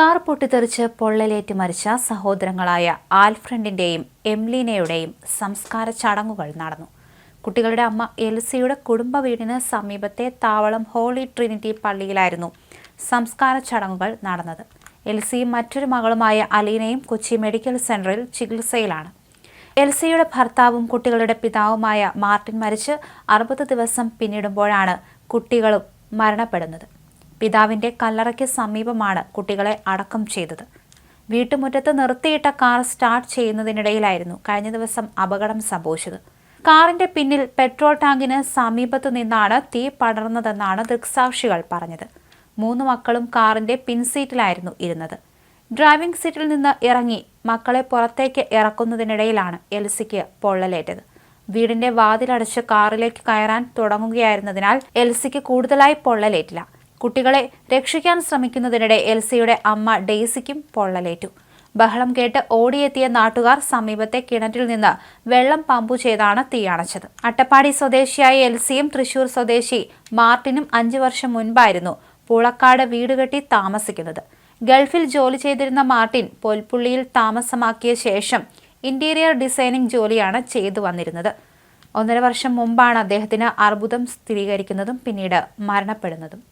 Car പൊട്ടിത്തെറിച്ച് പൊള്ളലേറ്റ് മരിച്ച സഹോദരങ്ങളായ ആൽഫ്രണ്ടിന്റെയും എംലീനയുടെയും സംസ്കാര ചടങ്ങുകൾ നടന്നു. കുട്ടികളുടെ അമ്മ എൽസിയുടെ കുടുംബ വീടിന് സമീപത്തെ താവളം ഹോളി ട്രിനിറ്റി പള്ളിയിലായിരുന്നു സംസ്കാര ചടങ്ങുകൾ നടന്നത്. എൽസിയും മറ്റൊരു മകളുമായ അലീനയും കൊച്ചി മെഡിക്കൽ സെന്ററിൽ ചികിത്സയിലാണ്. എൽസിയുടെ ഭർത്താവും കുട്ടികളുടെ പിതാവുമായ മാർട്ടിൻ മരിച്ച് അറുപത് ദിവസം പിന്നിടുമ്പോഴാണ് കുട്ടികളും മരണപ്പെടുന്നത്. പിതാവിന്റെ കല്ലറയ്ക്ക് സമീപമാണ് കുട്ടികളെ അടക്കം ചെയ്തത്. വീട്ടുമുറ്റത്ത് നിർത്തിയിട്ട കാർ സ്റ്റാർട്ട് ചെയ്യുന്നതിനിടയിലായിരുന്നു കഴിഞ്ഞ ദിവസം അപകടം സംഭവിച്ചത്. കാറിന്റെ പിന്നിൽ പെട്രോൾ ടാങ്കിന് സമീപത്തു നിന്നാണ് തീ പടർന്നതെന്നാണ് ദൃക്സാക്ഷികൾ പറഞ്ഞത്. മൂന്ന് മക്കളും കാറിന്റെ പിൻസീറ്റിലായിരുന്നു ഇരുന്നത്. ഡ്രൈവിംഗ് സീറ്റിൽ നിന്ന് ഇറങ്ങി മക്കളെ പുറത്തേക്ക് ഇറക്കുന്നതിനിടയിലാണ് എൽസിക്ക് പൊള്ളലേറ്റത്. വീടിന്റെ വാതിലടച്ച് കാറിലേക്ക് കയറാൻ തുടങ്ങുകയായിരുന്നതിനാൽ എൽസിക്ക് കൂടുതലായി പൊള്ളലേറ്റില്ല. കുട്ടികളെ രക്ഷിക്കാൻ ശ്രമിക്കുന്നതിനിടെ എൽസിയുടെ അമ്മ ഡെയ്സിക്കും പൊള്ളലേറ്റു. ബഹളം കേട്ട് ഓടിയെത്തിയ നാട്ടുകാർ സമീപത്തെ കിണറ്റിൽ നിന്ന് വെള്ളം പമ്പു ചെയ്താണ് തീയണച്ചത്. അട്ടപ്പാടി സ്വദേശിയായ എൽസിയും തൃശൂർ സ്വദേശി മാർട്ടിനും അഞ്ചു വർഷം മുൻപായിരുന്നു പുളക്കാട് വീട് കെട്ടി താമസിക്കുന്നത്. ഗൾഫിൽ ജോലി ചെയ്തിരുന്ന മാർട്ടിൻ പൊൽപ്പുള്ളിയിൽ താമസമാക്കിയ ശേഷം ഇന്റീരിയർ ഡിസൈനിങ് ജോലിയാണ് ചെയ്തു വന്നിരുന്നത്. ഒന്നര വർഷം മുമ്പാണ് അദ്ദേഹത്തിന് അർബുദം സ്ഥിരീകരിക്കുന്നതും പിന്നീട് മരണപ്പെടുന്നതും.